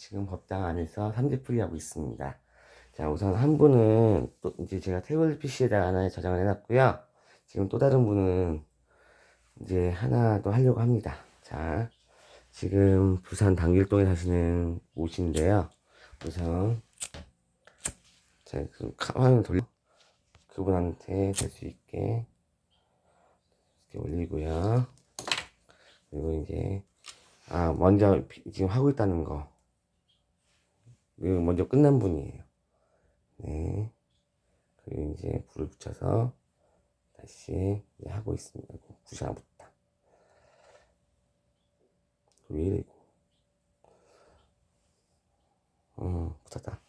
지금 법당 안에서 3대 풀이 하고 있습니다. 자, 우선 한 분은 또 이제 제가 태블릿 PC에다가 하나 저장을 해놨고요. 지금 또 다른 분은 이제 하나 더 하려고 합니다. 자, 지금 부산 당길동에 사시는 모씨인데요. 우선 제가 그 카- 화면 돌려 그분한테 될 수 있게 이렇게 올리고요. 그리고 이제 아 먼저 비- 지금 하고 있다는 거 먼저 끝난 분이에요. 네. 그리고 이제 불을 붙여서 다시 하고 있습니다. 구샤부터 왜 이래 이거? 어 붙었다.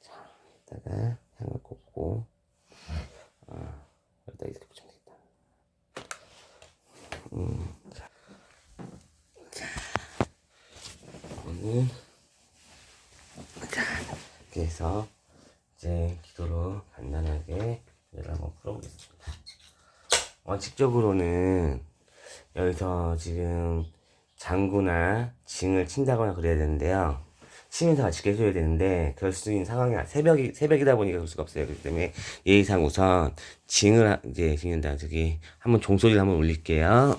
자 이따가 향을 꽂고 아 여기다 이렇게 붙이면 되겠다. 음, 자, 자, 자 해서 이제 기도로 간단하게 얘를 한번 풀어보겠습니다. 원칙적으로는 여기서 지금 장구나 징을 친다거나 그래야 되는데요. 치면서 같이 깨줘야 되는데 그럴 수 있는 상황이 아- 새벽이 새벽이다 보니까 그럴 수가 없어요. 그렇기 때문에 예의상 우선 징을 하- 이제 징는다 저기 한번 종소리를 한번 울릴게요.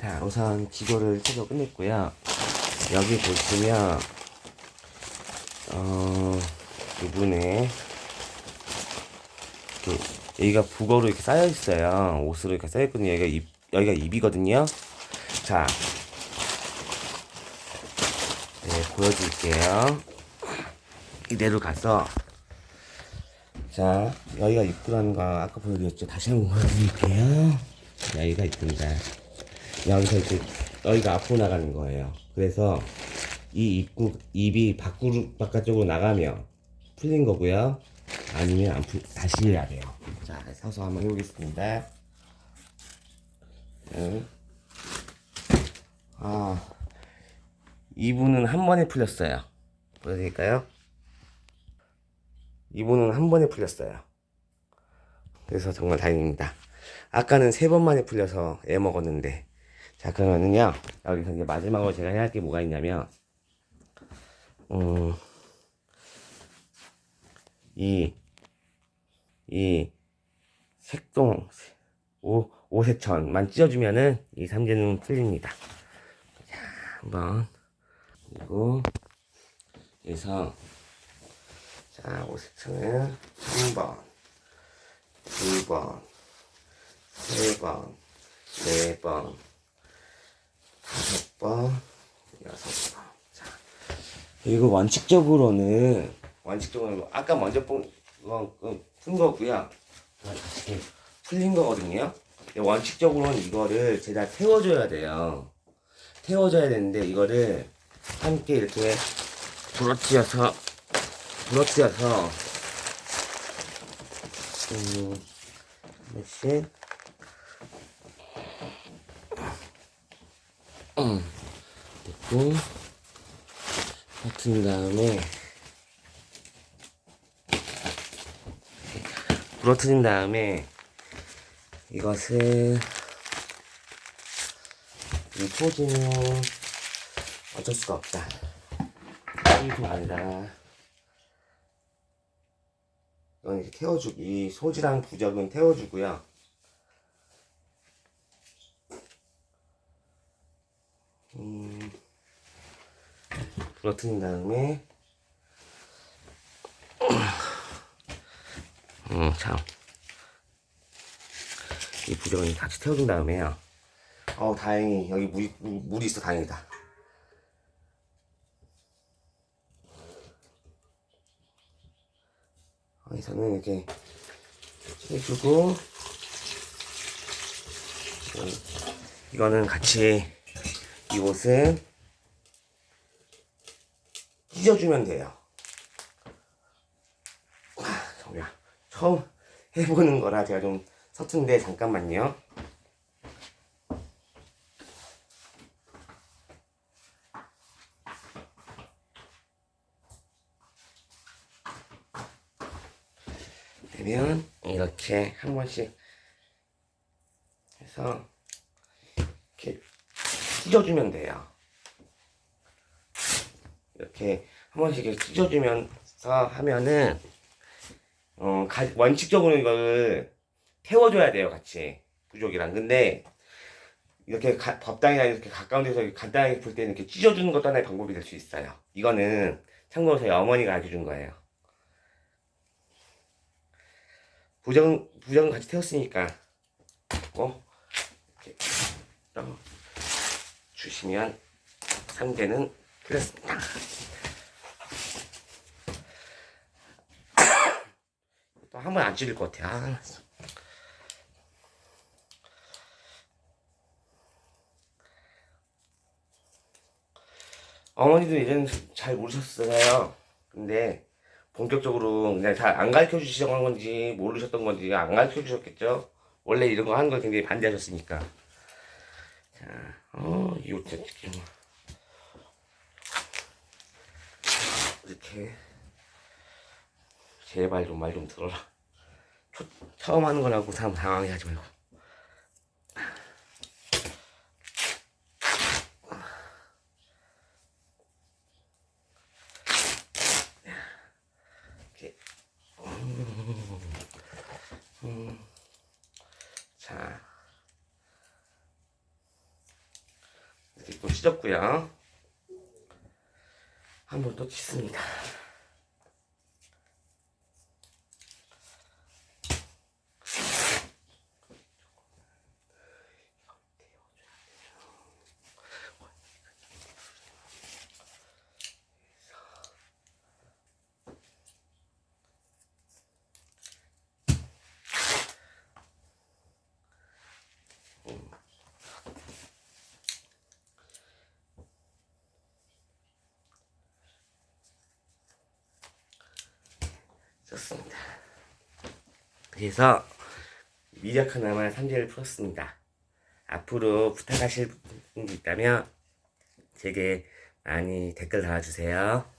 자, 우선 기도를 최소 끝냈고요. 여기 보시면, 어, 이분의, 이렇게, 여기가 북어로 이렇게 쌓여 있어요. 옷으로 이렇게 쌓여 있거든요. 여기가 입, 여기가 입이거든요. 자, 네, 보여드릴게요. 이대로 가서, 자, 여기가 입구라는 거 아까 보여드렸죠. 다시 한번 보여드릴게요. 여기가 입구입니다. 여기서 이렇게 여기가 앞으로 나가는 거예요. 그래서 이 입구 입이 밖으로 바깥쪽으로 나가면 풀린 거고요. 아니면 안 풀, 다시 해야 돼요. 자, 서서 한번 해보겠습니다. 네. 아, 이분은 한 번에 풀렸어요. 보여드릴까요? 이분은 한 번에 풀렸어요. 그래서 정말 다행입니다. 아까는 세 번 만에 풀려서 애 먹었는데. 자, 그러면은요, 여기서 이제 마지막으로 제가 해야 할 게 뭐가 있냐면, 음, 이, 이, 색동, 오, 오색천만 찢어주면은 이 삼재는 풀립니다. 자, 한번 그리고 여기서 자 오색천을 3번, 2번, 3번, 4번, 5번, 6번. 자, 그리고 원칙적으로는 원칙적으로 아까 먼저 푼, 거, 그, 푼 거고요. 풀린 거거든요. 원칙적으로는 이거를 제가 태워줘야 돼요. 태워줘야 되는데 이거를 함께 이렇게 부러뜨려서 부러뜨려서 음, 하나씩 음, 됐고 버튼 다음에 부러뜨린 다음에 이것을 이 소지는 어쩔 수가 없다. 이게 아니라 이건 이렇게 태워주기 소지랑 부적은 태워주고요. 부러뜨린 다음에 음, 참. 이 부적은 같이 태워준 다음에요. 어우, 다행히, 여기 물이, 물, 물이 있어, 다행이다. 여기서는 이렇게 해주고, 음, 이거는 같이, 이 옷은 찢어주면 돼요. 저기야 처음 해보는 거라 제가 좀 서툰데 잠깐만요. 되면 이렇게 한 번씩 해서 이렇게 찢어주면 돼요. 이렇게 한 번씩 이렇게 찢어주면서 하면은 어, 가- 원칙적으로 이걸 태워줘야 돼요, 같이. 부족이랑. 근데, 이렇게 가, 법당이나 이렇게 가까운 데서 간단하게 볼 때는 이렇게 찢어주는 것도 하나의 방법이 될 수 있어요. 이거는 참고로 저희 어머니가 알려준 거예요. 부정, 부정은 같이 태웠으니까, 꼭, 이렇게, 떠 주시면, 3개는 풀렸습니다. 또 한 번안 찔릴 것 같아. 아, 어머니도 예전에 잘 모르셨어요. 근데 본격적으로 그냥 잘 안 가르쳐 주시던 건지 모르셨던 건지 안 가르쳐 주셨겠죠. 원래 이런 거 하는 걸 굉장히 반대하셨으니까. 자, 어, 이거 진짜 지금 이렇게 제발 좀 말 좀 들어라. 초, 처음 하는 거라고 사람 당황해 하지 말고. 자. 이렇게 또 찢었고요. 한번또 찢습니다. 좋습니다. 그래서 하나만 삼재를 풀었습니다. 앞으로 부탁하실 분이 있다면 제게 많이 댓글 달아주세요.